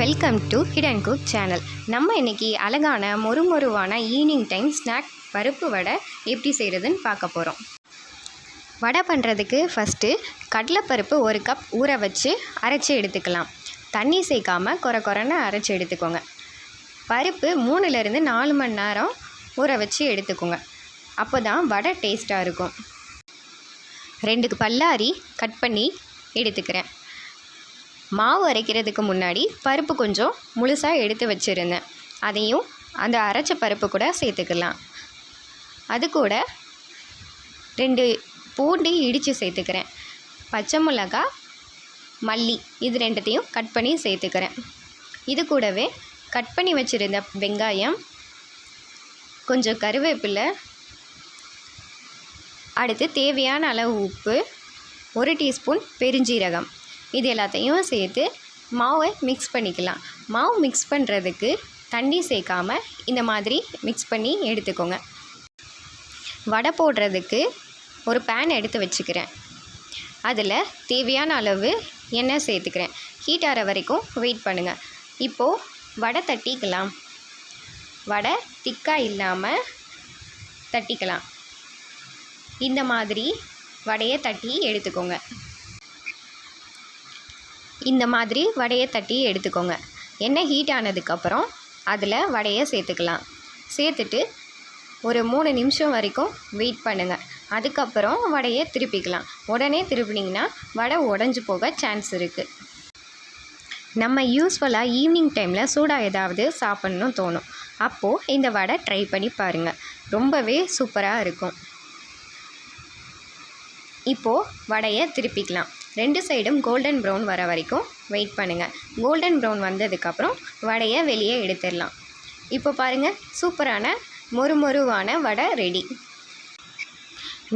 Welcome to hidden cook channel நம்ம இன்னைக்கு அழகான மொறுமொருவான ஈவினிங் டைம் ஸ்நாக் பருப்பு வடை எப்படி செய்கிறதுன்னு பார்க்க போகிறோம் வடை பண்ணுறதுக்கு ஃபஸ்ட்டு கடலைப்பருப்பு ஒரு கப் ஊற வச்சு அரைச்சி எடுத்துக்கலாம். தண்ணி சேர்க்காமல் குறை குறைன்னு அரைச்சி எடுத்துக்கோங்க. பருப்பு மூணுலேருந்து நாலு மணி நேரம் ஊற வச்சு எடுத்துக்கோங்க. அப்போ தான் வடை டேஸ்ட்டாக இருக்கும். ரெண்டுக்கு பல்லாரி கட் பண்ணி எடுத்துக்கிறேன். மாவு அரைக்கிறதுக்கு முன்னாடி பருப்பு கொஞ்சம் முழுசாக எடுத்து வச்சுருந்தேன். அதையும் அந்த அரைச்ச பருப்பு கூட சேர்த்துக்கலாம். அது கூட ரெண்டு பூண்டு இடித்து சேர்த்துக்கிறேன். பச்சை மிளகா மல்லி இது ரெண்டுத்தையும் கட் பண்ணி சேர்த்துக்கிறேன். இது கூடவே கட் பண்ணி வச்சுருந்த வெங்காயம் கொஞ்சம் கருவேப்பிலை அடுத்து தேவையான அளவு உப்பு ஒரு டீஸ்பூன் பெருஞ்சீரகம். இது எல்லாத்தையும் சேர்த்து மாவை மிக்ஸ் பண்ணிக்கலாம். மாவு மிக்ஸ் பண்ணுறதுக்கு தண்ணி சேர்க்காமல் இந்த மாதிரி மிக்ஸ் பண்ணி எடுத்துக்கோங்க. வடை போடுறதுக்கு ஒரு பேன் எடுத்து வச்சுக்கிறேன். அதில் தேவையான அளவு எண்ணெய் சேர்த்துக்கிறேன். ஹீட் ஆகிற வரைக்கும் வெயிட் பண்ணுங்கள் இப்போது வடை தட்டிக்கலாம். வடை திக்காக இல்லாமல் தட்டிக்கலாம். இந்த மாதிரி வடையை தட்டி எடுத்துக்கோங்க. இந்த மாதிரி வடையை தட்டி எடுத்துக்கோங்க. எண்ணெய் ஹீட் ஆனதுக்கப்புறம் அதில் வடையை சேர்த்துக்கலாம். சேர்த்துட்டு ஒரு மூணு நிமிஷம் வரைக்கும் வெயிட் பண்ணுங்கள் அதுக்கப்புறம் வடையை திருப்பிக்கலாம். உடனே திருப்பினீங்கன்னா வடை உடஞ்சி போக சான்ஸ் இருக்குது நம்ம யூஸ்ஃபுல்லாக ஈவினிங் டைமில் சூடாக ஏதாவது சாப்பிட்ணும் தோணும். அப்போது இந்த வடை ட்ரை பண்ணி பாருங்கள் ரொம்பவே சூப்பராக இருக்கும். இப்போது வடையை திருப்பிக்கலாம். ரெண்டு சைடும் கோல்டன் ப்ரௌன் வர வரைக்கும் வெயிட் பண்ணுங்கள் கோல்டன் ப்ரௌன் வந்ததுக்கப்புறம் வடையை வெளியே எடுத்துடலாம். இப்போ பாருங்கள் சூப்பரான மொறுமொருவான வடை ரெடி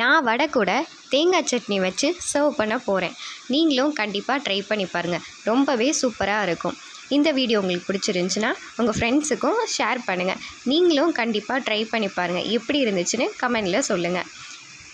நான் வடை கூட தேங்காய் சட்னி வச்சு சர்வ் பண்ண போகிறேன் நீங்களும் கண்டிப்பாக ட்ரை பண்ணி பாருங்கள் ரொம்பவே சூப்பராக இருக்கும். இந்த வீடியோ உங்களுக்கு பிடிச்சிருந்துச்சுன்னா உங்கள் ஃப்ரெண்ட்ஸுக்கும் ஷேர் பண்ணுங்கள் நீங்களும் கண்டிப்பாக ட்ரை பண்ணி பாருங்கள் எப்படி இருந்துச்சுன்னு கமெண்டில் சொல்லுங்கள்